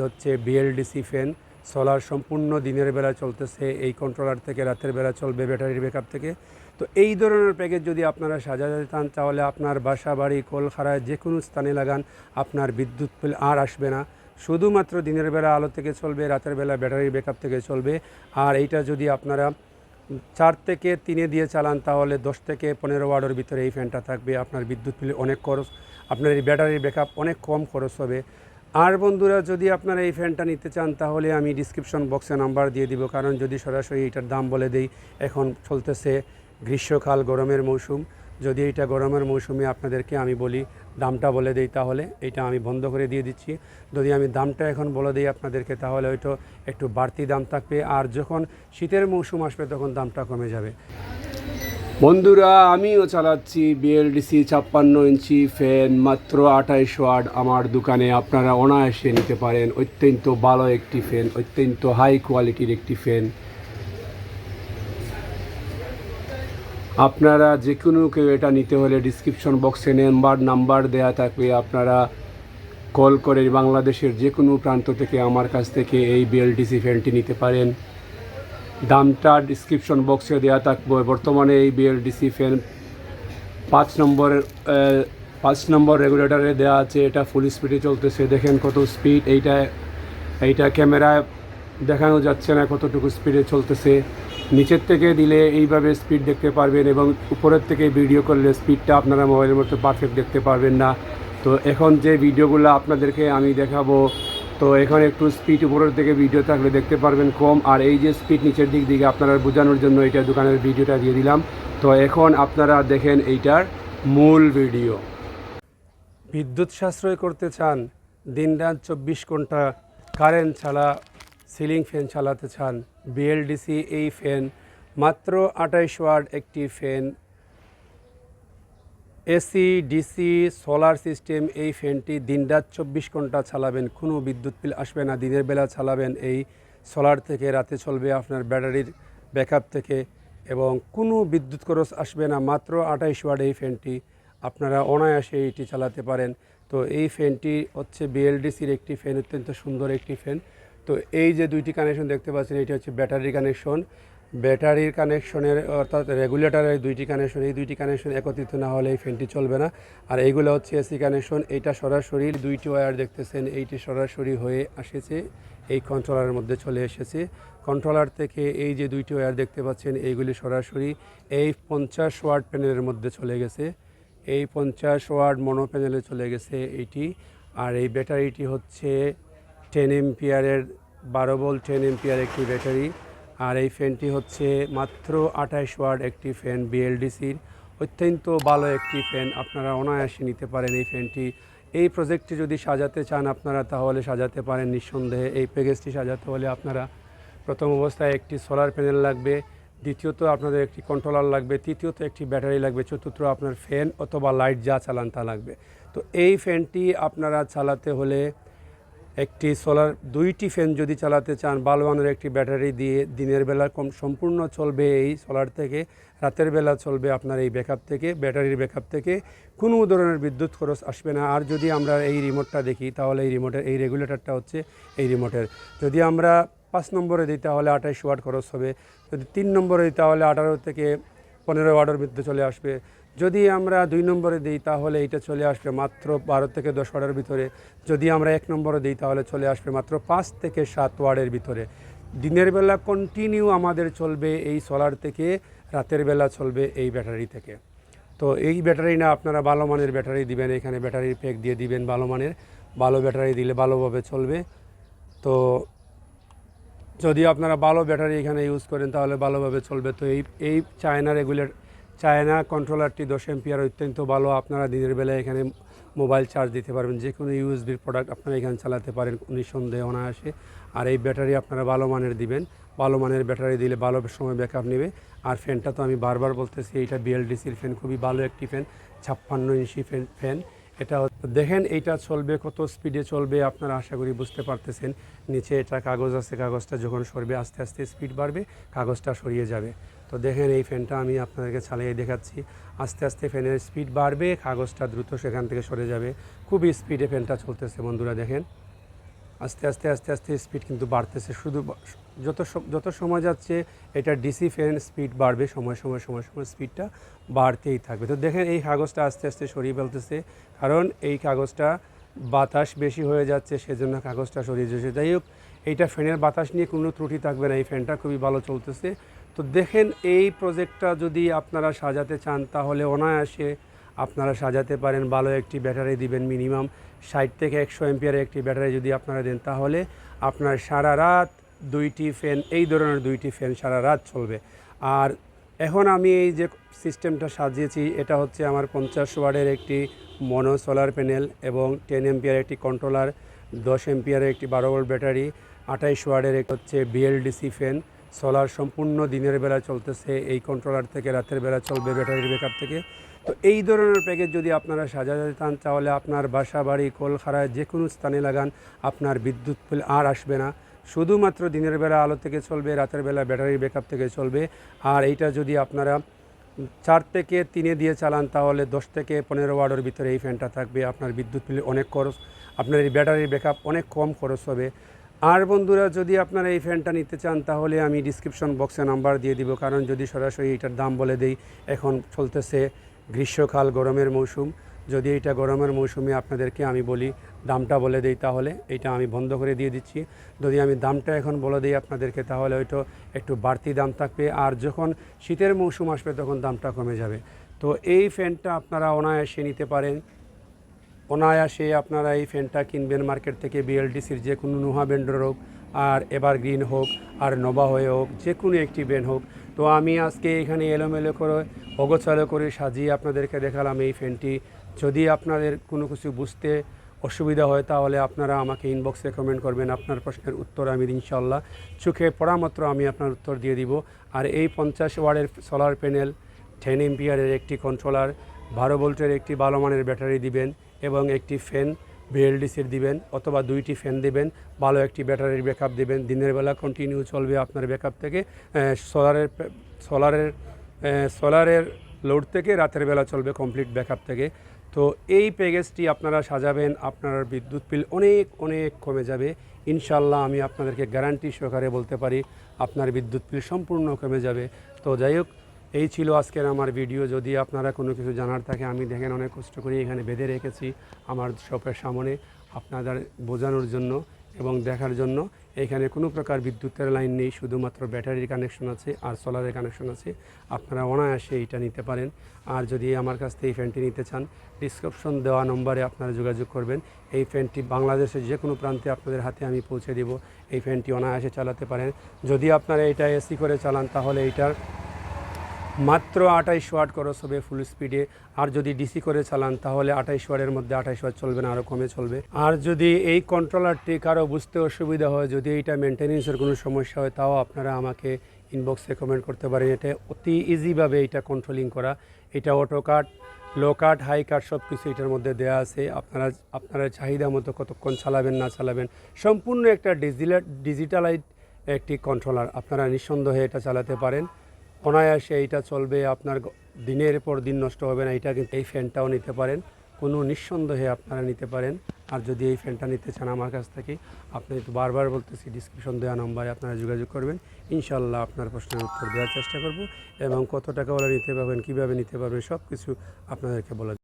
হচ্ছে BLDC fan solar সম্পূর্ণ দিনের বেলা চলতেছে, এই কন্ট্রোলার থেকে রাতের বেলা চলবে ব্যাটারির ব্যাকআপ থেকে। তো এই ধরনের প্যাকেজ যদি আপনারা সাজাতে চান, তাহলে আপনার বাসা বাড়ি কলখারায় যে কোনো স্থানে লাগান, আপনার বিদ্যুৎ বিল আর আসবে না। শুধুমাত্র দিনের বেলা আলো থেকে চলবে, রাতের বেলা ব্যাটারির ব্যাকআপ থেকে চলবে। আর এইটা যদি আপনারা চার থেকে তিনে দিয়ে চালান, তাহলে দশ থেকে পনেরো ওয়ার্ডের ভিতরে এই ফ্যানটা থাকবে। আপনার বিদ্যুৎ বিল অনেক খরচ, আপনার এই ব্যাটারির ব্যাকআপ অনেক কম খরচ হবে। আর বন্ধুরা, যদি আপনারা এই ফ্যানটা নিতে চান, তাহলে আমি ডিসক্রিপশন বক্সে নাম্বার দিয়ে দিব। কারণ যদি সরাসরি এটার দাম বলে দেই, এখন চলতেছে গ্রীষ্মকাল, গরমের মৌসুম। যদি এটা গরমের মৌসুমে আপনাদেরকে আমি বলি, দামটা বলে দেই তাহলে এটা আমি বন্ধ করে দিয়ে দিচ্ছি। যদি আমি দামটা এখন বলে দিই আপনাদেরকে, তাহলে হয়তো একটু বাড়তি দাম থাকবে। আর যখন শীতের মৌসুম আসবে, তখন দামটা কমে যাবে। বন্ধুরা, আমিও চালাচ্ছি বিএলডিসি ছাপ্পান্ন ইঞ্চি ফ্যান মাত্র আঠাইশ ওয়াট আমার দোকানে। আপনারা অনায়াসে নিতে পারেন। অত্যন্ত ভালো একটি ফ্যান, অত্যন্ত হাই কোয়ালিটির একটি ফ্যান। আপনারা যে কোনো কেউ এটা নিতে হলে ডিসক্রিপশন বক্সে নাম্বার নাম্বার দেয়া থাকবে। আপনারা কল করে বাংলাদেশের যে কোনো প্রান্ত থেকে আমার কাছ থেকে এই বিএলডিসি ফ্যানটি নিতে পারেন। দামটা ডিসক্রিপশন বক্সে দেওয়া থাকবে। বর্তমানে এই বিএলডিসি ফ্যান পাঁচ নম্বর পাঁচ নম্বর রেগুলেটরে দেওয়া আছে। এটা ফুল স্পিডে চলতেছে। দেখেন কত স্পিড এইটা এইটা ক্যামেরায় দেখানো যাচ্ছে না কতটুকু স্পিডে চলতেছে। নিচের থেকে দিলে এইভাবে স্পিড দেখতে পারবেন এবং উপরের থেকে ভিডিও করলে স্পিডটা আপনারা মোবাইলের মধ্যে পারফেক্ট দেখতে পারবেন না। তো এখন যে ভিডিওগুলো আপনাদেরকে আমি দেখাবো তো এখানে একটু স্পিড উপরের দিকে ভিডিও থাকলে দেখতে পারবেন কম। আর এই যে স্পিড নিচের দিক দিকে আপনারা বোঝানোর জন্য এটা দোকানের ভিডিওটা দিয়ে দিলাম। তো এখন আপনারা দেখেন এইটার মূল ভিডিও বিদ্যুৎ সাশ্রয় করতে চান, দিনরাত চব্বিশ ঘণ্টা কারেন্ট ছাড়া সিলিং ফ্যান চালাতে চান বিএলডিসি এই ফ্যান মাত্র আঠাইশ ওয়াট একটি fan AC, DC, solar system, এই ফ্যানটি দিনরাত চব্বিশ ঘণ্টা চালাবেন, কোনো বিদ্যুৎ বিল আসবে না, দিনের বেলা চালাবেন, এই সোলার থেকে রাতে চলবে আপনার ব্যাটারির ব্যাকআপ থেকে এবং কোনো বিদ্যুৎ খরচ আসবে না, মাত্র আঠাইশ ওয়াট এই ফ্যানটি আপনারা অনায়াসে এইটি চালাতে পারেন। তো এই ফ্যানটি হচ্ছে বিএলডিসির একটি ফ্যান, অত্যন্ত সুন্দর একটি ফ্যান। তো এই যে দুইটি কানেকশন দেখতে পাচ্ছেন, এটি হচ্ছে ব্যাটারি কানেকশন ব্যাটারির কানেকশনের অর্থাৎ রেগুলেটারের দুইটি কানেকশন, এই দুইটি কানেকশন একত্রিত না হলে এই ফ্যানটি চলবে না। আর এইগুলো হচ্ছে এসি কানেকশন এইটা সরাসরি দুইটি ওয়্যার দেখতেছেন, এইটি সরাসরি হয়ে আসেছে, এই কন্ট্রোলারের মধ্যে চলে এসেছে। কন্ট্রোলার থেকে এই যে দুইটি ওয়্যার দেখতে পাচ্ছেন, এইগুলি সরাসরি এই পঞ্চাশ ওয়ার্ড প্যানেলের মধ্যে চলে গেছে। এই পঞ্চাশ ওয়ার্ড মনো প্যানেলে চলে গেছে এইটি। আর এই ব্যাটারিটি হচ্ছে টেন এমপিয়ারের বারো বল টেন এমপিয়ার একটি ব্যাটারি। আর এই ফ্যানটি হচ্ছে মাত্র আঠাইশ ওয়ার্ড একটি ফ্যান বিএলডিসির। অত্যন্ত ভালো একটি ফ্যান, আপনারা অনায়াসে নিতে পারেন এই ফ্যানটি। এই প্রজেক্টটি যদি সাজাতে চান আপনারা তাহলে সাজাতে পারেন, নিঃসন্দেহে এই প্যাকেজটি সাজাতে হলে আপনারা প্রথম অবস্থায় একটি সোলার প্যানেল লাগবে, দ্বিতীয়ত আপনাদের একটি কন্ট্রোলার লাগবে, তৃতীয়ত একটি ব্যাটারি লাগবে, চতুর্থ আপনার ফ্যান অথবা লাইট যা চালান তা লাগবে। তো এই ফ্যানটি আপনারা চালাতে হলে একটি সোলার, দুইটি ফ্যান যদি চালাতে চান ভালো মানের একটি ব্যাটারি দিয়ে দিনের বেলা কম সম্পূর্ণ চলবে এই সোলার থেকে, রাতের বেলা চলবে আপনার এই ব্যাকআপ থেকে, ব্যাটারির ব্যাকআপ থেকে, কোনো ধরনের বিদ্যুৎ খরচ আসবে না। আর যদি আমরা এই রিমোটটা দেখি, তাহলে এই রিমোটের, এই রেগুলেটরটা হচ্ছে এই রিমোটের। যদি আমরা পাঁচ নম্বরে দিই, তাহলে আঠাইশ ওয়াট খরচ হবে। যদি তিন নম্বরে দিই, তাহলে আঠারো থেকে পনেরো ওয়াটের মধ্যে চলে আসবে। যদি আমরা দুই নম্বরে দিই, তাহলে এটা চলে আসবে মাত্র বারো থেকে দশ ওয়ার্ডের ভিতরে। যদি আমরা এক নম্বরে দিই, তাহলে চলে আসবে মাত্র পাঁচ থেকে সাত ওয়ার্ডের ভিতরে। দিনের বেলা কন্টিনিউ আমাদের চলবে এই সোলার থেকে, রাতের বেলা চলবে এই ব্যাটারি থেকে। তো এই ব্যাটারি না আপনারা ভালো মানের ব্যাটারি দিবেন, এখানে ব্যাটারির প্যাক দিয়ে দিবেন ভালো মানের। ভালো ব্যাটারি দিলে ভালোভাবে চলবে। তো যদি আপনারা ভালো ব্যাটারি এখানে ইউজ করেন, তাহলে ভালোভাবে চলবে। তো এই এই চায়না রেগুলেট চায়না কন্ট্রোলারটি দশ এমপিয়ার অত্যন্ত ভালো। আপনারা দিনের বেলায় এখানে মোবাইল চার্জ দিতে পারবেন। যে কোনো ইউএসবির প্রোডাক্ট আপনারা এখানে চালাতে পারেন নিঃসন্দেহে অনায়াসে। আর এই ব্যাটারি আপনারা ভালো মানের দিবেন। ভালো মানের ব্যাটারি দিলে ভালো সময় ব্যাকআপ নেবে। আর ফ্যানটা তো আমি বারবার বলতেছি, এইটা বিএলডিসির ফ্যান, খুবই ভালো একটি ফ্যান, ছাপ্পান্ন ইঞ্চি ফ্যান ফ্যান। এটা দেখেন এইটা চলবে, কত স্পিডে চলবে, আপনারা আশা করি বুঝতে পারতেছেন। নিচে এটা কাগজ আছে, কাগজটা যখন সরবে, আস্তে আস্তে স্পিড বাড়বে, কাগজটা সরিয়ে যাবে। তো দেখেন এই ফ্যানটা আমি আপনাদেরকে চালিয়ে দেখাচ্ছি। আস্তে আস্তে ফ্যানের স্পিড বাড়বে, কাগজটা দ্রুত সেখান থেকে সরে যাবে। খুবই স্পিডে ফ্যানটা চলতেছে বন্ধুরা দেখেন। আস্তে আস্তে আস্তে আস্তে স্পিড কিন্তু বাড়তেছে। শুধু যত যত সময় যাচ্ছে, এটা ডিসি ফ্যান স্পিড বাড়বে, সময় সময় সময় সময় স্পিডটা বাড়তেই থাকবে। তো দেখেন এই কাগজটা আস্তে আস্তে সরিয়ে ফেলতেছে। কারণ এই কাগজটা বাতাস বেশি হয়ে যাচ্ছে, সেজন্য কাগজটা সরিয়ে যাচ্ছে যাই হোক, এইটা ফ্যানের বাতাস নিয়ে কোনো ত্রুটি থাকবে না। এই ফ্যানটা খুবই ভালো চলতেছে। তো দেখেন এই প্রজেক্টটা যদি আপনারা সাজাতে চান, তাহলে অনায়াসে আপনারা সাজাতে পারেন। ভালো একটি ব্যাটারি দিবেন মিনিমাম ষাট থেকে একশো এমপিয়ারের একটি ব্যাটারি যদি আপনারা দেন, তাহলে আপনার সারা রাত দুইটি ফ্যান এই ধরনের দুইটি ফ্যান সারা রাত চলবে। আর এখন আমি এই যে সিস্টেমটা সাজিয়েছি, এটা হচ্ছে আমার পঞ্চাশ ওয়ার্ডের একটি মনো সোলার প্যানেল এবং টেন এমপিয়ার একটি কন্ট্রোলার দশ এমপিয়ারের একটি বারো ভোল্ট ব্যাটারি, আঠাইশ ওয়ার্ডের হচ্ছে বিএলডিসি ফ্যান সোলার সম্পূর্ণ দিনের বেলা চলতেছে, এই কন্ট্রোলার থেকে রাতের বেলা চলবে ব্যাটারির ব্যাকআপ থেকে। তো এই ধরনের প্যাকেজ যদি আপনারা সাজাতে চান, তাহলে আপনার বাসা, বাড়ি কলখারায় যে কোনো স্থানে লাগান, আপনার বিদ্যুৎ বিল আর আসবে না। শুধুমাত্র দিনের বেলা আলো থেকে চলবে, রাতের বেলা ব্যাটারির ব্যাকআপ থেকে চলবে। আর এইটা যদি আপনারা চার থেকে তিনে দিয়ে চালান, তাহলে দশ থেকে পনেরো ওয়ার্ডের ভিতরে এই ফ্যানটা থাকবে। আপনার বিদ্যুৎ বিল অনেক খরচ, আপনার এই ব্যাটারির ব্যাকআপ অনেক কম খরচ হবে। আর বন্ধুরা, যদি আপনারা এই ফ্যানটা নিতে চান, তাহলে আমি ডিসক্রিপশন বক্সে নাম্বার দিয়ে দিব। কারণ যদি সরাসরি এটার দাম বলে দেই, এখন চলতেছে গ্রীষ্মকাল, গরমের মৌসুম। যদি এটা গরমের মৌসুমে আপনাদেরকে আমি বলি, দামটা বলে দেই, তাহলে এটা আমি বন্ধ করে দিয়ে দিচ্ছি। যদি আমি দামটা এখন বলে দিই আপনাদেরকে, তাহলে হয়তো একটু বাড়তি দাম থাকবে। আর যখন শীতের মৌসুম আসবে, তখন দামটা কমে যাবে। তো এই ফ্যানটা আপনারা অনায়াসে নিতে পারেন। অনায়াসে আপনারা এই ফ্যানটা কিনবেন মার্কেট থেকে, বিএলডিসির যে কোনো নোহা ব্র্যান্ডের হোক আর এভারগ্রিন হোক আর নোভা হয়ে হোক, যে কোনো একটি ব্র্যান্ড হোক। তো আমি আজকে এখানে এলোমেলো করে, অগোছালো করে সাজিয়ে আপনাদেরকে দেখালাম এই ফ্যানটি। যদি আপনাদের কোনো কিছু বুঝতে অসুবিধা হয়, তাহলে আপনারা আমাকে ইনবক্সে কমেন্ট করবেন। আপনার প্রশ্নের উত্তর আমি ইনশাল্লাহ চোখে পড়া মাত্র আমি আপনার উত্তর দিয়ে দিব। আর এই পঞ্চাশ ওয়ার্ডের সোলার প্যানেল টেন এমপিয়ারের একটি কন্ট্রোলার বারো ভোল্টের একটি ভালো মানের ব্যাটারি দিবেন। এবং একটি ফ্যান ভিএলডিসির দিবেন অথবা দুইটি ফ্যান দিবেন, ভালো একটি ব্যাটারির ব্যাকআপ দিবেন। দিনের বেলা কন্টিনিউ চলবে আপনার ব্যাকআপ থেকে। সোলারের সোলারের সোলারের লোড থেকে রাতের বেলা চলবে কমপ্লিট ব্যাকআপ থেকে। তো এই প্যাকেজটি আপনারা সাজাবেন, আপনার বিদ্যুৎ বিল অনেক অনেক কমে যাবে। ইনশাল্লাহ আমি আপনাদেরকে গ্যারান্টি সহকারে বলতে পারি, আপনার বিদ্যুৎ বিল সম্পূর্ণ কমে যাবে। তো যাই হোক এই ছিল আজকের আমার ভিডিও। যদি আপনারা কোনো কিছু জানার থাকে, আমি দেখেন অনেক কষ্ট করে এখানে বেঁধে রেখেছি আমার শপের সামনে আপনাদের বোঝানোর জন্য এবং দেখার জন্য। এখানে কোনো প্রকার বিদ্যুতের লাইন নেই, শুধুমাত্র ব্যাটারির কানেকশন আছে আর সোলারের কানেকশন আছে। আপনারা অনায়াসে এইটা নিতে পারেন। আর যদি আমার কাছ থেকে এই ফ্যানটি নিতে চান ডিসক্রিপশন দেওয়া নম্বরে আপনারা যোগাযোগ করবেন। এই ফ্যানটি বাংলাদেশের যে কোনো প্রান্তে আপনাদের হাতে আমি পৌঁছে দেব। এই ফ্যানটি অনায়াসে চালাতে পারেন। যদি আপনারা এটা এসি করে চালান, তাহলে এইটার মাত্র আঠাইশ ওয়াট খরচ হবে ফুল স্পিডে আর যদি ডিসি করে চালান, তাহলে আঠাইশ ওয়াটের মধ্যে আঠাইশ ওয়াট চলবে না আরও কমে চলবে। আর যদি এই কন্ট্রোলারটি কারও বুঝতে অসুবিধা হয়, যদি এইটা মেনটেনেন্সের কোনো সমস্যা হয়, তাও আপনারা আমাকে ইনবক্সে কমেন্ট করতে পারেন। এটা অতি ইজিভাবে এটা কন্ট্রোলিং করা। এটা অটো কাট লো কাট হাই কাট সব কিছু এটার মধ্যে দেওয়া আছে। আপনারা আপনারা চাহিদা মতো কতক্ষণ চালাবেন, না চালাবেন, সম্পূর্ণ একটা ডিজিটাল ডিজিটালাইট একটি কন্ট্রোলার আপনারা নিঃসন্দেহে এটা চালাতে পারেন। অনায়াসে এইটা চলবে, আপনার দিনের পর দিন নষ্ট হবে না এটা কিন্তু এই ফ্যানটাও নিতে পারেন। কোনো নিঃসন্দেহে আপনারা নিতে পারেন। আর যদি এই ফ্যানটা নিতে চান আমার কাছ থেকে, আপনি তো বারবার বলতেছি ডিসক্রিপশন দেওয়া নম্বরে আপনারা যোগাযোগ করবেন। ইনশাল্লাহ আপনার প্রশ্নের উত্তর দেওয়ার চেষ্টা করব এবং কত টাকা ওরা নিতে পারবেন, কীভাবে নিতে পারবেন সব কিছু আপনাদেরকে বলে